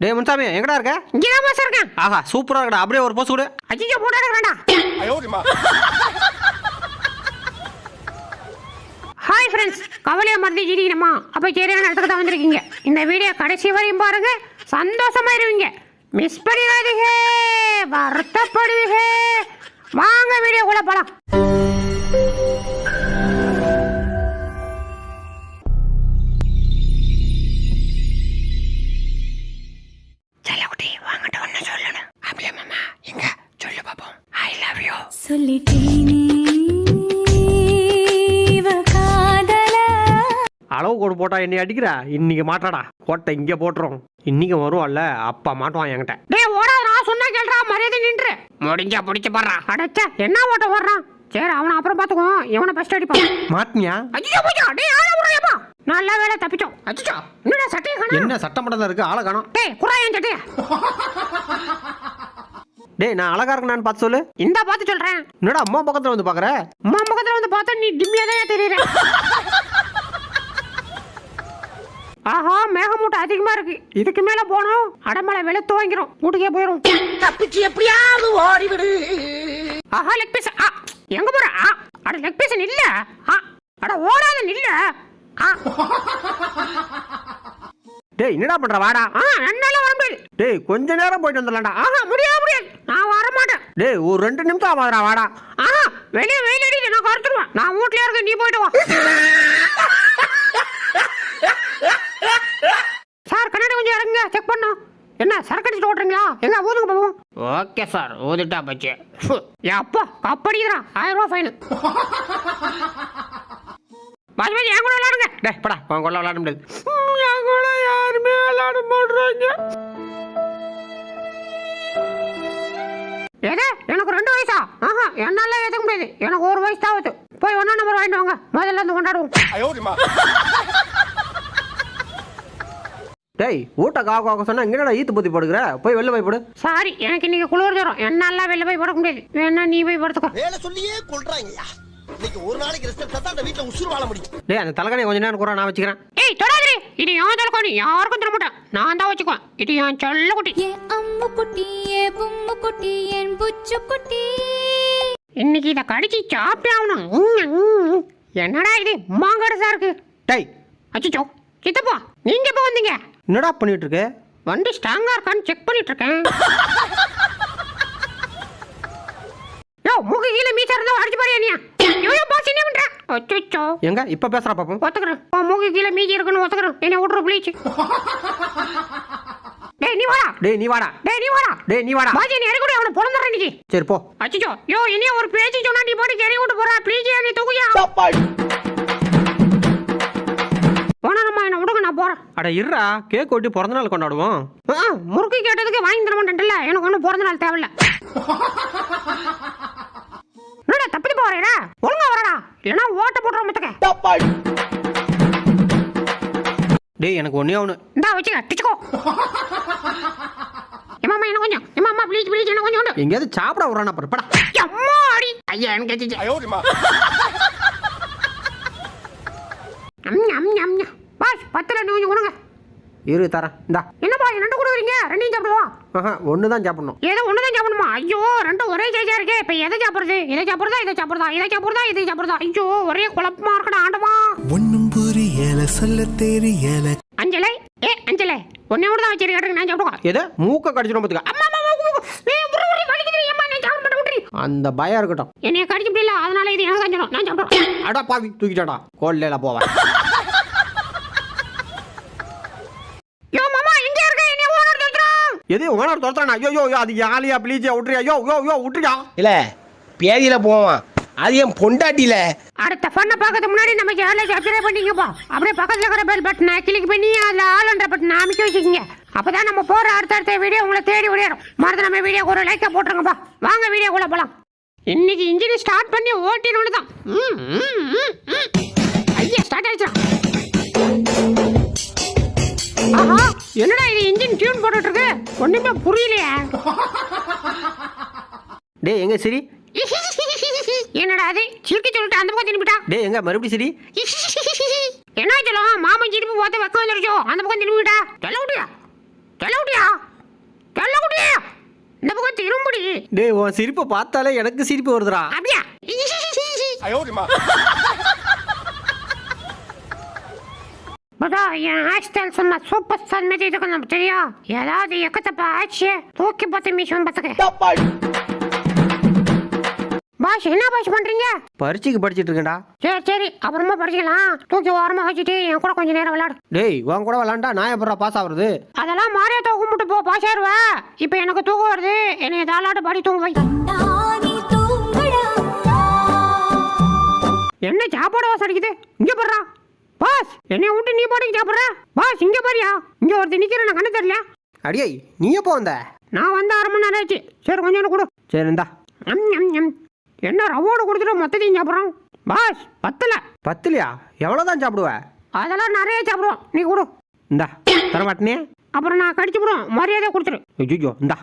டேய் முன்சாமி எங்கடா இருக்க? இங்கே தான் பாஸ் இருக்கேன். ஆஹா சூப்பரா இருக்கடா. அப்படியே ஒரு போஸ் கொடு. அஜிஜோ போட்டோ எடுக்கிறேன்டா ஹாய் ஃப்ரெண்ட்ஸ் கவலையை மறந்து ஜீரிக்கணுமா அப்போ சரியான இடத்துக்கு தான் வந்திருக்கீங்க. இந்த வீடியோ கடைசி வரையும் பாருங்க. சந்தோஷமாயிருவீங்க மிஸ் பண்ணிடாதீங்க. வருத்தப்படுவீங்க. வாங்க வீடியோக்குள்ள போலாம். அளவு கோடு போட்டா என்னை அடிக்கிற? இன்னைக்கு மாட்டாடா. கோட்டை இங்கே போட்டுரும். இன்னைக்கு வருவான்ல அப்பா மாட்டுவான் என்கிட்ட. டேய் நான் சொன்னா கேள்றா மரியாதை நின்று. முடிஞ்சா பிடிச்சு பாடுறா. அடச்ச என்ன ஓட்ட ஓடுறான் சரி அவனை அப்புறம் பாத்துக்குவோம். இவனை ஃபர்ஸ்ட் அடிப்பான். மாட்டினியா? அஜிஜோ போச்சா? டேய் ஆள விடுறியாப்பா நல்ல வேலை தப்பிச்சோம். அஜிஜோ என்னடா சட்டையை காணோம் என்ன சட்டமட்டம் தான் இருக்கு? ஆளை காணோம். டேய் குறா என் சட்டைய. டேய் நான் அழகா இருக்கேன்னு பார்த்து சொல்லு. இந்த பார்த்து சொல்றேன். என்னடா அம்மா பக்கத்துல வந்து பாக்குற? அம்மா பக்கத்துல வந்து பார்த்தா நீ டிம்மியா தான் தெரியுற? ஆஹா மேகமூட்டம் அதிகமா இருக்கு. இதுக்கு மேல போனோம் அடமலை வெளுத்து வாங்கிறோம் வீட்டுக்கே போயிரும். தப்பிச்சு எப்படியாவது ஓடிவிடு. ஆஹா லெக் பீஸ் ஆ எங்க போற? ஆ அட லெக் பீஸ் நில்ல. ஆ அட ஓடாத நில்ல. ஆ. டேய் என்னடா பண்ற? வாடா. ஆ என்னால வர முடியாது. டேய் கொஞ்ச நேரம் போயிட்டு வந்துடலாம்டா. ஆஹா முடியாது முடியாது. நான் வர மாட்டேன் டேய் ஒரு ரெண்டு நிமிஷம் ஆகாதடா வாடா. ஆஹா வெளியே வெயில் அடிக்குது நான் கருத்துருவேன். நான் வீட்லயே இருக்கேன் நீ போயிட்டு வா. சார் கண்ணாடி கொஞ்சம் இறங்குங்க செக் பண்ணோம் என்ன சரக்கு அடிச்சுட்டு ஓட்டுறீங்களா? எங்க ஊதுங்க போவோம். ஓகே சார் ஊதிட்டா பச்சு. அப்பா கப்படிக்கிறா. ஆயிரம் ரூபா ஃபைனு பாஜி பாஜி என் கூட விளாடுங்க டேய் படா உன் கொள்ள விளாட முடியாது. என் கூட யாருமே விளாட மாட்றாங்க. எது எனக்கு ரெண்டு வயசா? ஆஹா என்னால ஏத்துக்க முடியாது. எனக்கு ஒரு வயசு தான் ஆகுது. போய் ஒன்னா நம்பர் வாங்கிட்டு வாங்க. முதல்ல இருந்து கொண்டாடுவோம். டேய் ஊட்ட காக்க காக்க சொன்னா இங்கடா ஈத்து பத்தி போடுகிற போய் வெளில போய் போடு. சாரி எனக்கு இன்னைக்கு குளிர் தரும் என்னால வெளில போய் படுக்க முடியாது. வேணா நீ போய் படுத்துக்கோ. வேலை சொல்லியே கொள்றாங்கய்யா. இன்னைக்கு ஒரு நாளைக்கு ரெஸ்ட் எடுத்தா அந்த வீட்டுல உசுறு வாழ முடியும். டேய் அந்த தலைகணை கொஞ்ச நேரம் கூட நான் வச்சுக்கிறேன். ஏய் தொடாதே இது என் தலைக்கோணி யாருக்கும் தர மாட்டேன். நான் தான் வச்சுக்குவேன். இது என் செல்ல குட்டி. என் அம்மு குட்டி என் பொம்மு குட்டி என் புச்சு குட்டி இன்னைக்கு இதை கடிச்சு சாப்பிட்டே ஆகணும் உம், உம். என்னடா இது? மாங்கடசா இருக்கு. டேய். அச்சோ சித்தப்பா நீங்க எப்போ வந்தீங்க? என்னடா பண்ணிட்டு இருக்க வண்டி ஸ்ட்ராங்கா இருக்கான்னு செக் பண்ணிட்டு இருக்கேன் யோ மூக்கு கீழே மீசா இருந்தா அடிச்சு பாரு நீ யோ பாஸ் என்ன பண்ற? அச்சோ எங்க? இப்ப பேசுறா பாப்போம். ஒத்துக்கிறேன். மூக்கு கீழே மீதி இருக்குன்னு ஒத்துக்கிறேன். என்ன விட்ரு ப்ளீச் டேய் நீ வாடா. டேய் நீ வாடா. டேய் நீ வாடா. டேய் நீ வாடா. பாஜி நீ இறக்கூட அவனை பிறந்துடுறேன் இன்னைக்கு. சரி போ. அச்சோ யோ இனிய ஒரு பேச்சு சொன்னா நீ போட்டு கறி விட்டு போறா. ப்ளீஸ் நீ தூக்குயா? போனா நம்ம என்ன விடுங்க நான் போறேன். அட இருடா. கேக் ஒட்டி பிறந்த நாள் கொண்டாடுவோம். முறுக்கு கேட்டதுக்கு வாங்கி தர மாட்டேன்ல எனக்கு ஒன்றும் பிறந்த நாள் தேவையில்ல. என்னடா தப்பிட்டு போறேடா. ஒழுங்கா வரடா இல்லைன்னா ஓட்ட போட்டுற மொத்தக்க. டேய் எனக்கு ஒன்னே ஒன்று இந்தா வச்சுக்க டிச்சுக்கோ எம்மா என்ன கொஞ்சம் எம்மா அம்மா ப்ளீஸ் ப்ளீஸ் என்ன கொஞ்சம் எங்கேயாவது சாப்பிட விட்றானா பாரு படா. அம்மா அடி ஐயா எனக்கு கேட்டுச்சு அம் அம் அம் பாஸ் பத்து ரெண்டு கொஞ்சம் கொடுங்க. இரு தரேன். இந்தா. என்ன பாஸ் ரெண்டு கொடுக்குறீங்க? ரெண்டையும் சாப்பிடுவா? ஆஹா ஒன்று தான் சாப்பிடணும். ஏதோ ஒன்று தான் சாப்பிடணுமா? ஐயோ ரெண்டும் ஒரே சைஸா இருக்கே. இப்போ எதை சாப்பிடுறது? இதை சாப்பிடுறதா இதை சாப்பிடுறதா? இதை சாப்பிடுறதா இதை சாப்பிடுறதா? ஐயோ ஒரே குழப்பமா இருக்கடா ஆண்டவா. ஒன்னும் புரியல சொல்ல தெரியல. ஒன்னே கூட தான் வச்சிருக்கேன் நான் சாப்பிடுவா எது? மூக்க கடிச்சிடும் பார்த்துக்க அம்மா. அந்த பயம் இருக்கட்டும். என்னைய கடிக்க முடியல அதனால இது எனக்கு அஞ்சலும் நான் சாப்பிடுவேன் அடா பாவி தூக்கிட்டாடா. கோல்லேல போவேன் எது ஓனர் துரத்துறானா? ஐயோ யோ அது யாலியா ப்ளீஜியா விட்டுறியா யோ யோ யோ விட்டுறியா இல்ல பேதியில போவான். அது என் பொண்டாட்டில அடுத்த ஃபன்னை பார்க்கறதுக்கு முன்னாடி நம்ம சேனலை சப்ஸ்கிரைப் பண்ணிக்கப்பா? அப்படியே பக்கத்துல இருக்கிற பெல் பட்டனை கிளிக் பண்ணி அதில் ஆளுன்ற பட்டனை அமைக்க வச்சுக்கோங்க. அப்பதான் நம்ம போற அடுத்தடுத்த வீடியோ உங்களை தேடி விடையிடும் மறந்து நம்ம வீடியோ ஒரு லைக்கை போட்டுருங்கப்பா. வாங்க வீடியோக்குள்ள போலாம். இன்னைக்கு இன்ஜின் ஸ்டார்ட் பண்ணி ஓட்டினு தான். ஐயா ஸ்டார்ட் ஆயிடுச்சா ஆஹா என்னடா இது இன்ஜின் டியூன் போட்டுட்டு இருக்கு? ஒண்ணுமே புரியலையே. டேய் எங்க சரி? என்னடா அது? சிரிக்க சொல்லிட்டு அந்த பக்கம் திரும்பிட்டா? டேய் எங்க? மறுபடியும் சரி. என்ன சொல்லும் மாமன் சிரிப்பு பார்த்து வெக்கம் வந்துருச்சோ? அந்த பக்கம் திரும்பிட்டா? சொல்ல விட்டியா? சொல்ல விட்டியா? இந்த பக்கம் திரும்புடி. டேய் உன் சிரிப்பை பார்த்தாலே எனக்கு சிரிப்பு வருதுடா. அப்படியா? பதா என் ஹேர் ஸ்டைல் சொன்ன சூப்பர் ஸ்டார் மாதிரி இருக்கு நமக்கு தெரியும். ஏதாவது எக்கத்தப்ப ஆச்சு? தூக்கி பார்த்து மீஷன் பார்த்துக்க. பாஷ் என்ன பாஷ் பண்றீங்க? பரீட்சைக்கு படிச்சிட்டு இருக்கேன்டா. சரி சரி அப்புறமா படிச்சுக்கலாம். தூக்கி ஓரமா வச்சுட்டு என் கூட கொஞ்ச நேரம் விளையாடு. டேய் உன் கூட விளாண்டா நான் எப்படா பாஸ் ஆகுறது? அதெல்லாம் மாறிய கும்பிட்டு போ பாஸ் ஆயிருவா. இப்போ எனக்கு தூக்கம் வருது. என்னை தாளாட்டு பாடி தூங்க வை. என்ன சாப்பாடு வாசம் அடிக்குது? இங்க போடுறா பாஸ் என்னை விட்டு நீ பாட்டுக்கு சாப்பிடுற? பாஸ் இங்க பாரியா. இங்க ஒருத்தர் நிக்கிற நான் கண்ணு தெரியல. அடியை நீ எப்போ வந்த? நான் வந்து அரை மணி நேரம் ஆச்சு. சரி கொஞ்சம் கொடு. சரி இந்தா. என்ன ரவோடு கொடுத்துட்டு மொத்தத்தையும் சாப்பிட்றோம்? பாஸ் பத்தல. பத்துலையா? எவ்வளோதான் சாப்பிடுவ? அதெல்லாம் நிறைய சாப்பிடுவோம். நீ கொடு. இந்தா தரமாட்டினே. அப்புறம் நான் கடிச்சு போடுவோம் மரியாதை கொடுத்துரு ஐயோ இந்தா.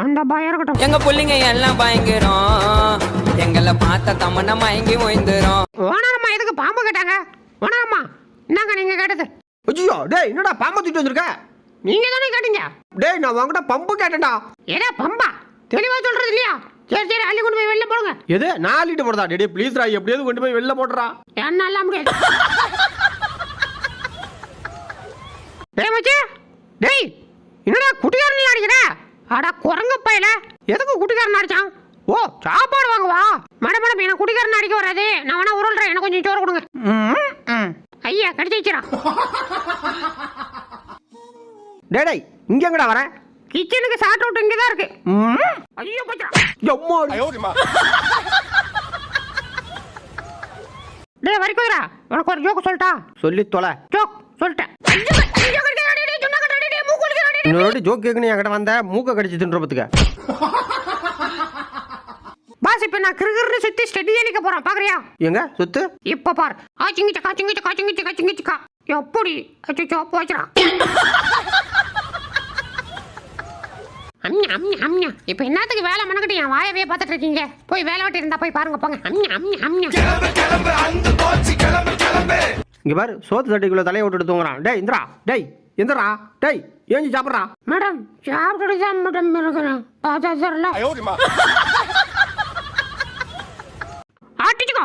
அந்த பயம் இருக்கட்டும். எங்க புள்ளைங்க எல்லாம் பயங்கரம். எங்களை பார்த்த தமன்னா மயங்கி ஓய்ந்துரும். ஓனரம்மா எதுக்கு பாம்பு கேட்டாங்க? ஓனரம்மா என்னங்க நீங்க கேட்டது. ஐயோ டேய் என்னடா பாம்பை தூக்கிட்டு வந்திருக்க? நீங்க தானே கேட்டீங்க. டேய் நான் உங்ககிட்ட பம்பு கேட்டேன்டா. ஏடா பம்பா? தெளிவா சொல்றது இல்லையா? சரி சரி அள்ளி கொண்டு போய் வெளில போடுங்க. எது? நான் லீட்டு போடுறதா? டேய் ப்ளீஸ் ரா எப்படியாவது கொண்டு போய் வெளில போடுறா. என்னால முடியாது. டேய் மச்சி. டேய் என்னடா குட்டிக்காரன் அடிக்கிற? அட குரங்கு பையல. எதுக்கு குட்டிக்காரன் அடிச்சான்? ஓ சாப்பாடு வாங்க வா. மேடம் மேடம் எனக்கு குட்டிக்காரன் அடிக்க வராது. நான் வேணா உருள்றேன். எனக்கு கொஞ்சம் சோறு கொடுங்க. ஐயா கடிச்சு வச்சிடா டேய் இங்க எங்கடா வர? கிச்சனுக்கு சாட் அவுட் இங்கே தான் இருக்கு. ஐயோ போச்சுடா எம்மா டேய் வரைக்குதுடா உனக்கு ஒரு ஜோக்கு சொல்லிட்டா சொல்லி தொலை. ஜோக் சொல்லிட்டேன். இன்னொரு வாட்டி ஜோக் கேட்கணும் என்கிட்ட வந்த மூக்க கடிச்சு தின்றதுக்கு பாஸ் இப்ப நான் கிருகிருன்னு சுத்தி ஸ்டெடியா நிக்க போறேன். பாக்குறியா? எங்க? சுத்து? இப்ப பார். ஆ சிங்கிச்ச கா சிங்கிச்ச கா சிங்கிச்ச கா சிங்கிச்ச கா எப்படி அச்சோ போச்சுடா அம்யா அம்யா அம்யா இப்ப என்னத்துக்கு வேலை மணக்கிட்டு என் வாயவே பார்த்துட்டு இருக்கீங்க. போய் வேலை வெட்டி இருந்தா போய் பாருங்க போங்க. அம்யா அம்யா அம்யா இங்க பாரு சோத்து தட்டிக்குள்ள தலையை விட்டுட்டு தூங்குறான். டேய் இந்திரா டேய் எந்திரா டேய் ஏஞ்சி சாப்பிட்றா. மேடம் சாப்பிட்டுட்டு தான் மேடம் இருக்கிறேன். பார்த்தா தெரியல. ஆட்டிச்சுக்கோ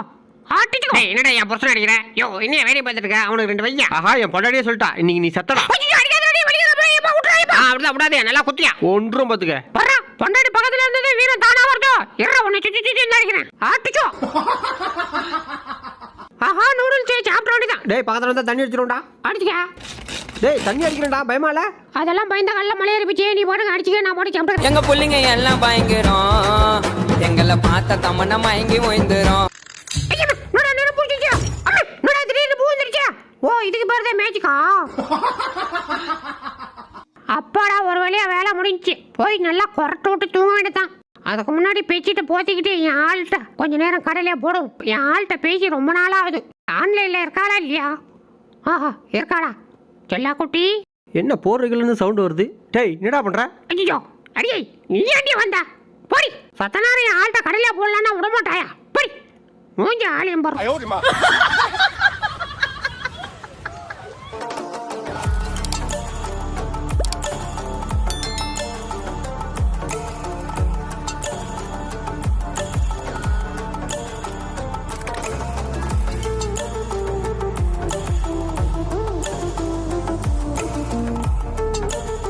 ஆட்டிச்சுக்கோ. டேய், என்னடா என் புருஷன் அடிக்கிறேன் யோ என்ன வேலையை பார்த்துட்டு இருக்க? அவனுக்கு ரெண்டு வையா ஆஹா என் பொண்டாடியே சொல்லிட்டா. இன்னைக்கு நீ சத்தடா. அப்படிதான் விடாதே நல்லா குத்தியா ஒன்றும் பார்த்துக்க வர்றா பொண்டாடி பக்கத்துல இருந்தது வீரன் தானா வரட்டும் இருடா உன்னை சுத்தி சுத்தி என்ன அடிக்கிறேன். ஆட்டிச்சோ ஆஹா நூடுல்ஸ் சாப்பிட வேண்டியதான் டேய் பக்கத்துல வந்தா தண்ணி அடிச்சிடும்டா அடிச்சுக்க. டேய் தண்ணி அடிக்கிறேன்டா பயமா இல்ல? அதெல்லாம் பயந்த கல்ல மலையேறி பிச்சே. நீ பாட்டுக்கு அடிச்சுக்க நான் பாட்டு சாப்பிட்டு எங்க புள்ளைங்க எல்லாம் பயங்கரம். எங்களை பார்த்த தமன்னா மயங்கி ஓய்ந்துரும். ஓ இதுக்கு பேர் தான் மேஜிக்கா? அப்பாடா ஒரு வழியா வேலை முடிஞ்சுச்சு. போய் நல்லா கொரட்டு விட்டு தூங்க வேண்டியதான் அதுக்கு முன்னாடி பேசிட்டு போத்திக்கிட்டு என் ஆள்கிட்ட கொஞ்ச நேரம் கடையிலே போடும் என் ஆள்கிட்ட பேசி ரொம்ப நாள் ஆகுது ஆன்லைன்ல இருக்காளா இல்லையா? ஆஹா இருக்காளா? செல்லா குட்டி. என்ன போடுறீங்கன்னு சவுண்ட் வருது? டேய் என்னடா பண்ற? ஐயோ அடியை நீ ஏண்டி வந்த? போடி சத்தனாரி ஆள்கிட்ட கடையில போடலான்னா விட மாட்டாயா போடி மூஞ்சி ஆலயம் பாரு